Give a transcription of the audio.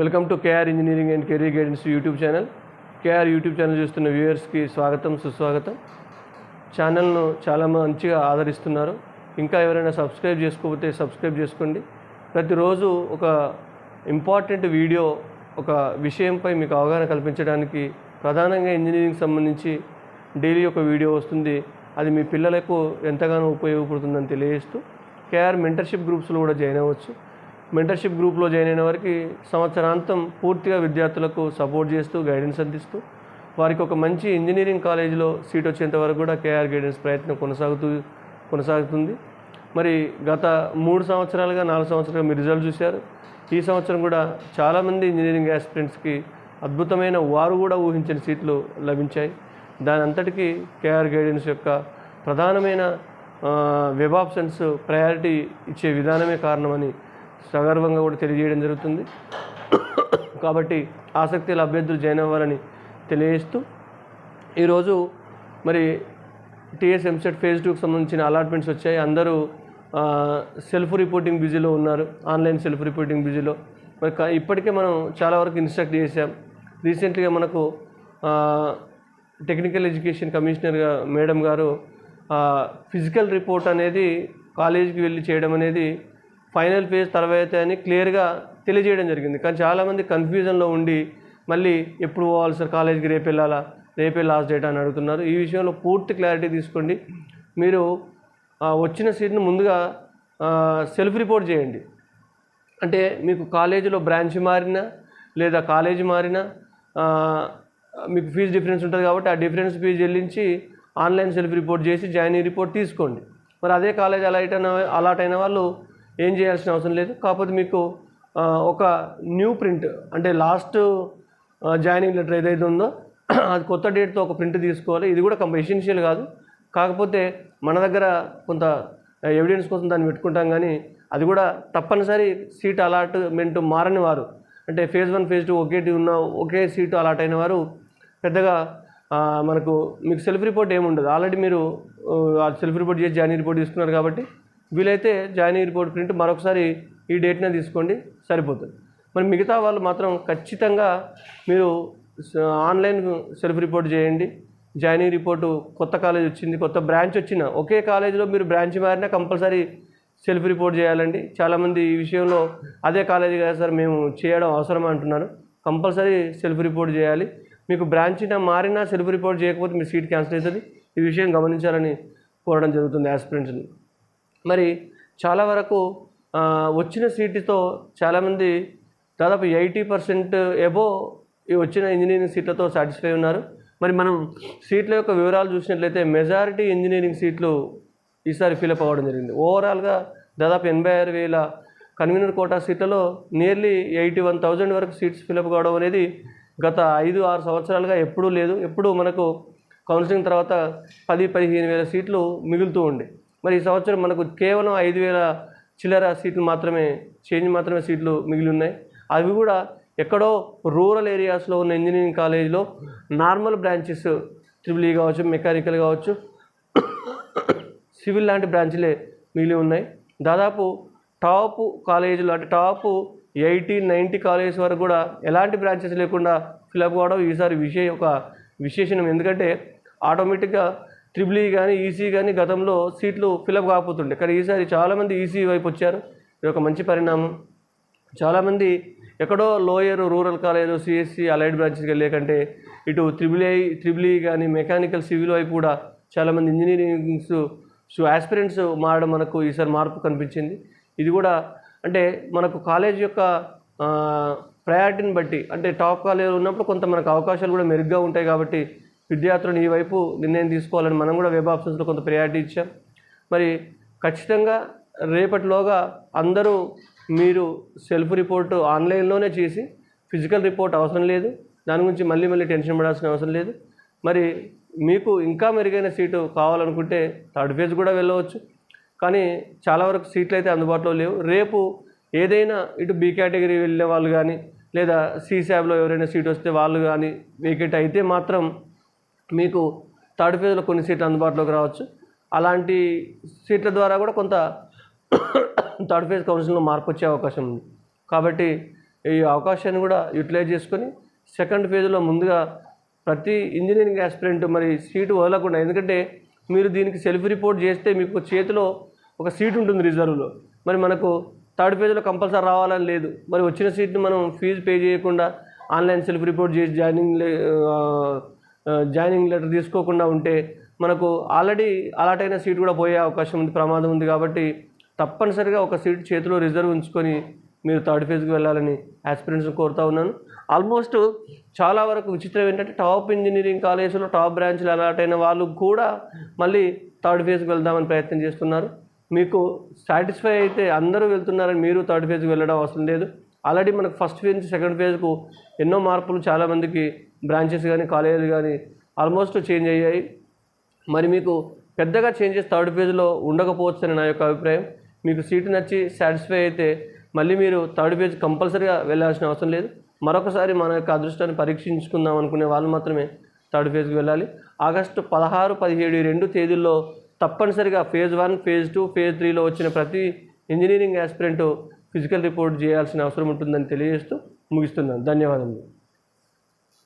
Welcome to KR engineering and career guidance YouTube channel. KR YouTube channel చూస్తున్న వ్యూయర్స్కి స్వాగతం సుస్వాగతం. ఛానల్ను చాలా మంచిగా ఆదరిస్తున్నారు. ఇంకా ఎవరైనా సబ్స్క్రైబ్ చేసుకోకపోతే సబ్స్క్రైబ్ చేసుకోండి. ప్రతిరోజు ఒక ఇంపార్టెంట్ వీడియో ఒక విషయంపై మీకు అవగాహన కల్పించడానికి ప్రధానంగా ఇంజనీరింగ్ సంబంధించి డైలీ ఒక వీడియో వస్తుంది. అది మీ పిల్లలకు ఎంతగానో ఉపయోగపడుతుందని తెలియజేస్తూ కేఆర్ మెంటర్షిప్ గ్రూప్స్లో కూడా జాయిన్ అవ్వచ్చు. మెంటర్షిప్ గ్రూప్లో జాయిన్ అయిన వారికి సంవత్సరాంతం పూర్తిగా విద్యార్థులకు సపోర్ట్ చేస్తూ గైడెన్స్ అందిస్తూ వారికి ఒక మంచి ఇంజనీరింగ్ కాలేజీలో సీట్ వచ్చేంత వరకు కూడా కేఆర్ గైడెన్స్ ప్రయత్నం కొనసాగుతూ కొనసాగుతుంది. మరి గత మూడు సంవత్సరాలుగా నాలుగు సంవత్సరాలుగా మీరు రిజల్ట్ చూశారు. ఈ సంవత్సరం కూడా చాలామంది ఇంజనీరింగ్ యాస్పిరెంట్స్కి అద్భుతమైన వారు కూడా ఊహించిన సీట్లు లభించాయి. దాని అంతటికీ కేఆర్ గైడెన్స్ యొక్క ప్రధానమైన వెబ్ ఆప్షన్స్ ప్రయారిటీ ఇచ్చే విధానమే కారణమని సగర్వంగా కూడా తెలియజేయడం జరుగుతుంది. కాబట్టి ఆసక్తి గల అభ్యర్థులు జాయిన్ అవ్వాలని తెలియజేస్తూ ఈరోజు మరి టీఎస్ ఎంసెట్ ఫేజ్ టూకి సంబంధించిన అలాట్మెంట్స్ వచ్చాయి. అందరూ సెల్ఫ్ రిపోర్టింగ్ బిజీలో ఉన్నారు. ఆన్లైన్ సెల్ఫ్ రిపోర్టింగ్ బిజీలో. మరి క- ఇప్పటికే మనం చాలా వరకు ఇన్స్ట్రక్ట్ చేసాం రీసెంట్గా మనకు టెక్నికల్ ఎడ్యుకేషన్ కమిషనర్గా మేడం గారు ఫిజికల్ రిపోర్ట్ అనేది కాలేజీకి వెళ్ళి చేయడం అనేది ఫైనల్ ఫేజ్ తర్వాత అని క్లియర్గా తెలియజేయడం జరిగింది. కానీ చాలామంది కన్ఫ్యూజన్లో ఉండి మళ్ళీ ఎప్పుడు పోవాలి సార్? కాలేజీకి రేపు వెళ్ళాలా? రేపే లాస్ట్ డేట్ అని అడుగుతున్నారు. ఈ విషయంలో పూర్తి క్లారిటీ తీసుకోండి. మీరు వచ్చిన సీట్ను ముందుగా సెల్ఫ్ రిపోర్ట్ చేయండి. అంటే మీకు కాలేజీలో బ్రాంచ్ మారినా లేదా కాలేజీ మారినా మీకు ఫీజు డిఫరెన్స్ ఉంటుంది కాబట్టి ఆ డిఫరెన్స్ ఫీజు చెల్లించి ఆన్లైన్ సెల్ఫ్ రిపోర్ట్ చేసి జాయినింగ్ రిపోర్ట్ తీసుకోండి. మరి అదే కాలేజ్ అలాట్ అయిన అలాట్ అయిన వాళ్ళు ఏం చేయాల్సిన అవసరం లేదు. కాకపోతే మీకు ఒక న్యూ ప్రింట్ అంటే లాస్ట్ జాయినింగ్ లెటర్ ఏదైతే ఉందో అది కొత్త డేట్తో ఒక ప్రింట్ తీసుకోవాలి. ఇది కూడా కంప ఎసెన్షియల్ కాదు. కాకపోతే మన దగ్గర కొంత ఎవిడెన్స్ కోసం దాన్ని పెట్టుకుంటాం కానీ అది కూడా తప్పనిసరి సీట్ అలాట్మెంట్ మారని వారు అంటే ఫేజ్ వన్ ఫేజ్ టూ ఒకేటి ఉన్న ఒకే సీటు అలాట్ అయిన వారు పెద్దగా మనకు మీకు సెల్ఫ్ రిపోర్ట్ ఏముండదు ఆల్రెడీ మీరు సెల్ఫ్ రిపోర్ట్ చేసి జాయినింగ్ రిపోర్ట్ తీసుకున్నారు కాబట్టి వీలైతే జాయినింగ్ రిపోర్ట్ ప్రింట్ మరొకసారి ఈ డేట్నే తీసుకోండి సరిపోతుంది. మరి మిగతా వాళ్ళు మాత్రం ఖచ్చితంగా మీరు ఆన్లైన్ సెల్ఫ్ రిపోర్ట్ చేయండి. జాయినింగ్ రిపోర్టు కొత్త కాలేజ్ వచ్చింది కొత్త బ్రాంచ్ వచ్చిన ఒకే కాలేజీలో మీరు బ్రాంచ్ మారినా కంపల్సరీ సెల్ఫ్ రిపోర్ట్ చేయాలండి. చాలామంది ఈ విషయంలో అదే కాలేజీ కదా సార్ మేము చేయడం అవసరం అంటున్నారు. కంపల్సరీ సెల్ఫ్ రిపోర్ట్ చేయాలి. మీకు బ్రాంచ్ మారినా సెల్ఫ్ రిపోర్ట్ చేయకపోతే మీ సీట్ క్యాన్సిల్ అవుతుంది. ఈ విషయం గమనించాలని కోరడం జరుగుతుంది యాస్పిరెంట్స్ని. మరి చాలా వరకు వచ్చిన సీటుతో చాలామంది దాదాపు ఎయిటీ పర్సెంట్ ఎబో ఈ వచ్చిన ఇంజనీరింగ్ సీట్లతో సాటిస్ఫై ఉన్నారు. మరి మనం సీట్ల యొక్క వివరాలు చూసినట్లయితే మెజారిటీ ఇంజనీరింగ్ సీట్లు ఈసారి ఫిలప్ అవ్వడం జరిగింది. ఓవరాల్గా దాదాపు ఎనభై ఆరు వేల కన్వీనర్ కోటా సీట్లలో నియర్లీ ఎయిటీ వన్ థౌజండ్ వరకు సీట్స్ ఫిలప్ కావడం అనేది గత ఐదు ఆరు సంవత్సరాలుగా ఎప్పుడూ లేదు. ఎప్పుడూ మనకు కౌన్సిలింగ్ తర్వాత పది పదిహేను వేల సీట్లు మిగులుతూ ఉండే. మరి ఈ సంవత్సరం మనకు కేవలం ఐదు వేల చిల్లర సీట్లు మాత్రమే చేంజ్ మాత్రమే సీట్లు మిగిలి ఉన్నాయి. అవి కూడా ఎక్కడో రూరల్ ఏరియాస్లో ఉన్న ఇంజనీరింగ్ కాలేజీలో నార్మల్ బ్రాంచెస్ ట్రిపుల్ ఈ కావచ్చు మెకానికల్ కావచ్చు సివిల్ లాంటి బ్రాంచ్లే మిగిలి ఉన్నాయి. దాదాపు టాప్ కాలేజీలు అంటే టాప్ ఎయిటీ నైంటీ కాలేజెస్ వరకు కూడా ఎలాంటి బ్రాంచెస్ లేకుండా ఫిలప్ కావడం ఈసారి విషయ ఒక విశేషణం. ఎందుకంటే ఆటోమేటిక్గా త్రిబుల్ ఈ కానీ ఈసీ కానీ గతంలో సీట్లు ఫిలప్ కాకపోతుండే. కానీ ఈసారి చాలామంది ఈసీ వైపు వచ్చారు. ఇది ఒక మంచి పరిణామం. చాలామంది ఎక్కడో lower rural college CSC allied బ్రాంచెస్కి వెళ్ళే కంటే ఇటు త్రిబుల్ ఐ త్రిబుల్ ఈ కానీ మెకానికల్ సివిల్ వైపు కూడా చాలామంది ఇంజనీరింగ్స్ సో ఆస్పిరెంట్స్ మారడం మనకు ఈసారి మార్పు కనిపించింది. ఇది కూడా అంటే మనకు కాలేజ్ యొక్క ప్రయారిటీని బట్టి అంటే టాప్ కాలేజ్ ఉన్నప్పుడు కొంత మనకు అవకాశాలు కూడా మెరుగ్గా ఉంటాయి కాబట్టి విద్యార్థులను ఈ వైపు నిర్ణయం తీసుకోవాలని మనం కూడా వెబ్ ఆప్షన్స్లో కొంత ప్రయారిటీ ఇచ్చాం. మరి ఖచ్చితంగా రేపటిలోగా అందరూ మీరు సెల్ఫ్ రిపోర్ట్ ఆన్లైన్లోనే చేసి ఫిజికల్ రిపోర్ట్ అవసరం లేదు. దాని గురించి మళ్ళీ మళ్ళీ టెన్షన్ పడాల్సిన అవసరం లేదు. మరి మీకు ఇంకా మెరుగైన సీటు కావాలనుకుంటే థర్డ్ ఫేజ్ కూడా వెళ్ళవచ్చు. కానీ చాలా వరకు సీట్లు అయితే అందుబాటులో లేవు. రేపు ఏదైనా ఇటు బి కేటగిరీ వెళ్ళే వాళ్ళు కానీ లేదా సి శాబ్లో ఎవరైనా సీట్ వస్తే వాళ్ళు కానీ వేకెట్ అయితే మాత్రం మీకు థర్డ్ ఫేజ్లో కొన్ని సీట్లు అందుబాటులోకి రావచ్చు. అలాంటి సీట్ల ద్వారా కూడా కొంత థర్డ్ ఫేజ్ కౌన్సిలింగ్లో మార్పు వచ్చే అవకాశం ఉంది. కాబట్టి ఈ అవకాశాన్ని కూడా యూటిలైజ్ చేసుకొని సెకండ్ ఫేజ్లో ముందుగా ప్రతి ఇంజనీరింగ్ ఆస్పిరెంట్ మరి సీటు వదలకుండా ఎందుకంటే మీరు దీనికి సెల్ఫ్ రిపోర్ట్ చేస్తే మీకు చేతిలో ఒక సీట్ ఉంటుంది రిజర్వ్లో. మరి మనకు థర్డ్ ఫేజ్లో కంపల్సరీ రావాలని లేదు. మరి వచ్చిన సీట్ని మనం ఫీజు పే చేయకుండా ఆన్లైన్ సెల్ఫ్ రిపోర్ట్ చేసి జాయినింగ్ లే- జాయినింగ్ లెటర్ తీసుకోకుండా ఉంటే మనకు ఆల్రెడీ అలాటైన సీట్ కూడా పోయే అవకాశం ఉంది ప్రమాదం ఉంది కాబట్టి తప్పనిసరిగా ఒక సీట్ చేతిలో రిజర్వ్ ఉంచుకొని మీరు థర్డ్ ఫేజ్కి వెళ్ళాలని ఆస్పిరెంట్స్ కోరుతా ఉన్నాను. ఆల్మోస్ట్ చాలా వరకు విచిత్రం ఏంటంటే టాప్ ఇంజనీరింగ్ కాలేజీలో టాప్ బ్రాంచ్లు అలాట్ అయిన వాళ్ళు కూడా మళ్ళీ థర్డ్ ఫేజ్కి వెళ్దామని ప్రయత్నం చేస్తున్నారు. మీకు సాటిస్ఫై అయితే అందరూ వెళ్తున్నారని మీరు థర్డ్ ఫేజ్కి వెళ్ళడం అవసరం లేదు. ఆల్రెడీ మనకు ఫస్ట్ ఫేజ్ సెకండ్ ఫేజ్కు ఎన్నో మార్పులు చాలామందికి బ్రాంచెస్ కానీ కాలేజీలు కానీ ఆల్మోస్ట్ చేంజ్ అయ్యాయి. మరి మీకు పెద్దగా చేంజెస్ థర్డ్ పేజ్లో ఉండకపోవచ్చు అని నా యొక్క అభిప్రాయం. మీకు సీటు నచ్చి సాటిస్ఫై అయితే మళ్ళీ మీరు థర్డ్ పేజ్ కంపల్సరీగా వెళ్ళాల్సిన అవసరం లేదు. మరొకసారి మన యొక్క అదృష్టాన్ని పరీక్షించుకుందాం అనుకునే వాళ్ళు మాత్రమే థర్డ్ ఫేజ్కి వెళ్ళాలి. ఆగస్టు పదహారు పదిహేడు ఈ రెండు తేదీల్లో తప్పనిసరిగా phase one phase two phase త్రీలో వచ్చిన ప్రతి ఇంజనీరింగ్ ఆస్పిరెంట్ ఫిజికల్ రిపోర్ట్ చేయాల్సిన అవసరం ఉంటుందని తెలియజేస్తూ ముగిస్తున్నాను. ధన్యవాదములు.